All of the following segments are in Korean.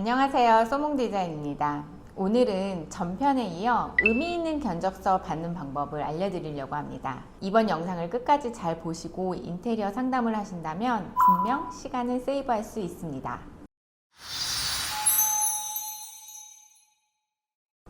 안녕하세요. 소몽 디자인입니다. 오늘은 전편에 이어 의미 있는 견적서 받는 방법을 알려드리려고 합니다. 이번 영상을 끝까지 잘 보시고 인테리어 상담을 하신다면 분명 시간을 세이브할 수 있습니다.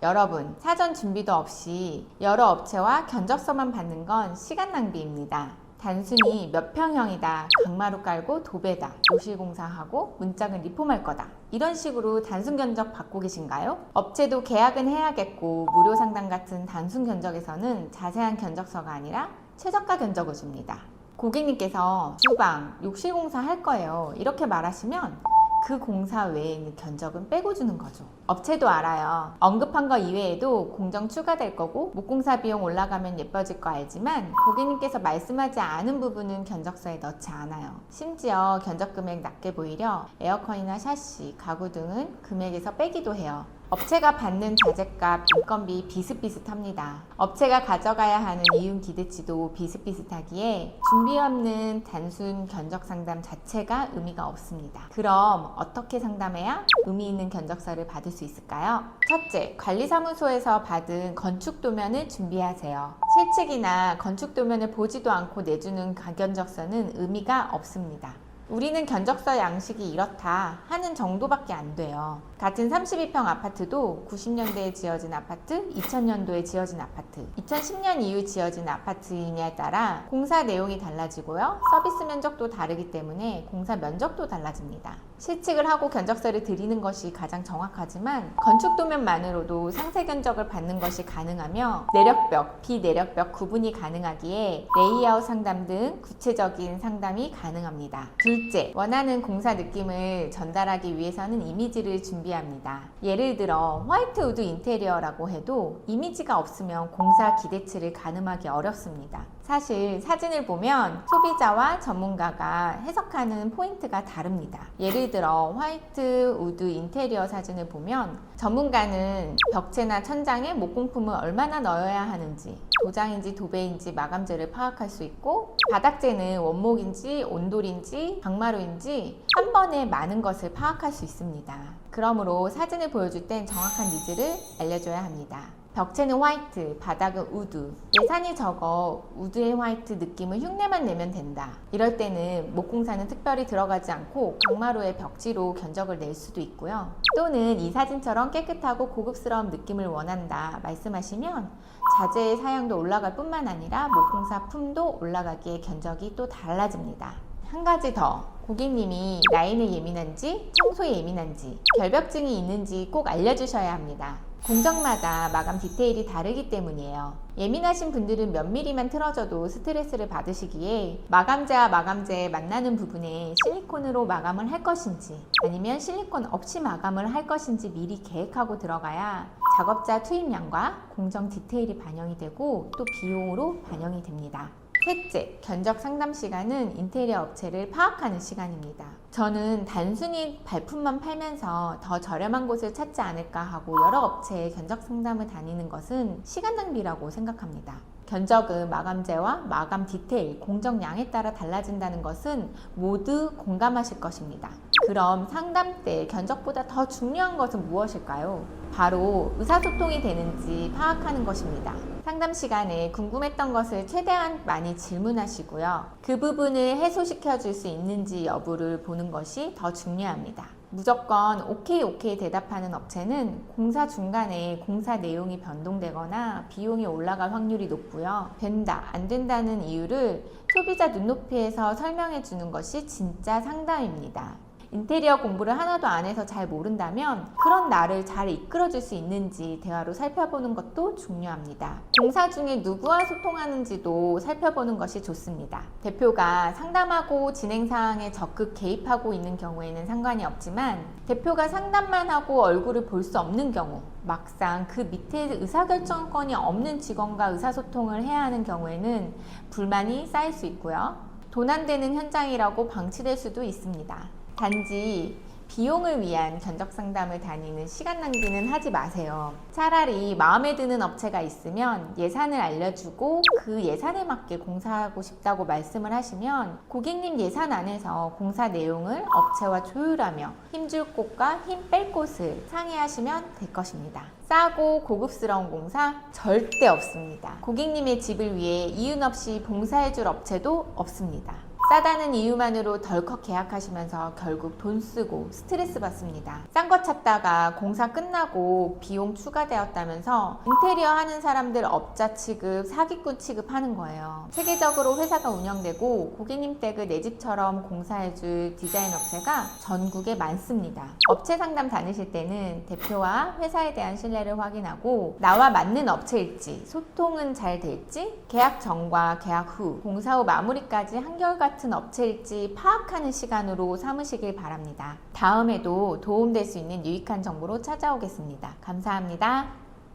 여러분, 사전 준비도 없이 여러 업체와 견적서만 받는 건 시간 낭비입니다. 단순히 몇 평형이다, 강마루 깔고 도배다, 요실 공사하고 문짝은 리폼할 거다. 이런 식으로 단순 견적 받고 계신가요? 업체도 계약은 해야겠고 무료 상담 같은 단순 견적에서는 자세한 견적서가 아니라 최저가 견적을 줍니다. 고객님께서 주방, 욕실 공사 할 거예요. 이렇게 말하시면 그 공사 외에 있는 견적은 빼고 주는 거죠. 업체도 알아요. 언급한 거 이외에도 공정 추가될 거고 목공사 비용 올라가면 예뻐질 거 알지만 고객님께서 말씀하지 않은 부분은 견적서에 넣지 않아요. 심지어 견적 금액 낮게 보이려 에어컨이나 샤시, 가구 등은 금액에서 빼기도 해요. 업체가 받는 자재값, 인건비 비슷비슷합니다. 업체가 가져가야 하는 이윤 기대치도 비슷비슷하기에 준비 없는 단순 견적 상담 자체가 의미가 없습니다. 그럼 어떻게 상담해야 의미 있는 견적서를 받을 수 있을까요? 첫째, 관리사무소에서 받은 건축 도면을 준비하세요. 실측이나 건축 도면을 보지도 않고 내주는 가견적서는 의미가 없습니다. 우리는 견적서 양식이 이렇다 하는 정도밖에 안 돼요. 같은 32평 아파트도 90년대에 지어진 아파트, 2000년도에 지어진 아파트, 2010년 이후 지어진 아파트이냐에 따라 공사 내용이 달라지고요. 서비스 면적도 다르기 때문에 공사 면적도 달라집니다. 실측을 하고 견적서를 드리는 것이 가장 정확하지만 건축 도면만으로도 상세 견적을 받는 것이 가능하며 내력벽, 비내력벽 구분이 가능하기에 레이아웃 상담 등 구체적인 상담이 가능합니다. 둘째, 원하는 공사 느낌을 전달하기 위해서는 이미지를 준비 합니다. 예를 들어 화이트 우드 인테리어라고 해도 이미지가 없으면 공사 기대치를 가늠하기 어렵습니다. 사실 사진을 보면 소비자와 전문가가 해석하는 포인트가 다릅니다. 예를 들어 화이트 우드 인테리어 사진을 보면 전문가는 벽체나 천장에 목공품을 얼마나 넣어야 하는지 도장인지 도배인지 마감재를 파악할 수 있고 바닥재는 원목인지 온돌인지 강마루인지 한 번에 많은 것을 파악할 수 있습니다. 그러므로 사진을 보여줄 땐 정확한 니즈를 알려줘야 합니다. 벽체는 화이트, 바닥은 우드. 예산이 적어 우드의 화이트 느낌을 흉내만 내면 된다. 이럴 때는 목공사는 특별히 들어가지 않고 강마루의 벽지로 견적을 낼 수도 있고요. 또는 이 사진처럼 깨끗하고 고급스러운 느낌을 원한다 말씀하시면 자재의 사양도 올라갈 뿐만 아니라 목공사 품도 올라가기에 견적이 또 달라집니다. 한 가지 더. 고객님이 라인에 예민한지, 청소에 예민한지, 결벽증이 있는지 꼭 알려주셔야 합니다. 공정마다 마감 디테일이 다르기 때문이에요. 예민하신 분들은 몇 미리만 틀어져도 스트레스를 받으시기에 마감재와 마감재 만나는 부분에 실리콘으로 마감을 할 것인지 아니면 실리콘 없이 마감을 할 것인지 미리 계획하고 들어가야 작업자 투입량과 공정 디테일이 반영이 되고 또 비용으로 반영이 됩니다. 셋째, 견적 상담 시간은 인테리어 업체를 파악하는 시간입니다. 저는 단순히 발품만 팔면서 더 저렴한 곳을 찾지 않을까 하고 여러 업체의 견적 상담을 다니는 것은 시간 낭비라고 생각합니다. 견적은 마감재와 마감 디테일, 공정량에 따라 달라진다는 것은 모두 공감하실 것입니다. 그럼 상담 때 견적보다 더 중요한 것은 무엇일까요? 바로 의사소통이 되는지 파악하는 것입니다. 상담 시간에 궁금했던 것을 최대한 많이 질문하시고요. 그 부분을 해소시켜 줄 수 있는지 여부를 보는 것이 더 중요합니다. 무조건 오케이 오케이 대답하는 업체는 공사 중간에 공사 내용이 변동되거나 비용이 올라갈 확률이 높고요. 된다, 안 된다는 이유를 소비자 눈높이에서 설명해 주는 것이 진짜 상담입니다. 인테리어 공부를 하나도 안 해서 잘 모른다면 그런 나를 잘 이끌어줄 수 있는지 대화로 살펴보는 것도 중요합니다. 공사 중에 누구와 소통하는지도 살펴보는 것이 좋습니다. 대표가 상담하고 진행 사항에 적극 개입하고 있는 경우에는 상관이 없지만 대표가 상담만 하고 얼굴을 볼 수 없는 경우 막상 그 밑에 의사결정권이 없는 직원과 의사소통을 해야 하는 경우에는 불만이 쌓일 수 있고요. 돈안 되는 현장이라고 방치될 수도 있습니다. 단지 비용을 위한 견적 상담을 다니는 시간 낭비는 하지 마세요. 차라리 마음에 드는 업체가 있으면 예산을 알려주고 그 예산에 맞게 공사하고 싶다고 말씀을 하시면 고객님 예산 안에서 공사 내용을 업체와 조율하며 힘 줄 곳과 힘 뺄 곳을 상의하시면 될 것입니다. 싸고 고급스러운 공사 절대 없습니다. 고객님의 집을 위해 이윤 없이 봉사해줄 업체도 없습니다. 싸다는 이유만으로 덜컥 계약하시면서 결국 돈 쓰고 스트레스 받습니다. 싼 거 찾다가 공사 끝나고 비용 추가되었다면서 인테리어 하는 사람들 업자 취급, 사기꾼 취급하는 거예요. 세계적으로 회사가 운영되고 고객님 댁을 내 집처럼 공사해줄 디자인 업체가 전국에 많습니다. 업체 상담 다니실 때는 대표와 회사에 대한 신뢰를 확인하고 나와 맞는 업체일지, 소통은 잘 될지, 계약 전과 계약 후, 공사 후 마무리까지 한결 같은 업체일지 파악하는 시간으로 삼으시길 바랍니다. 다음에도 도움될 수 있는 유익한 정보로 찾아오겠습니다. 감사합니다.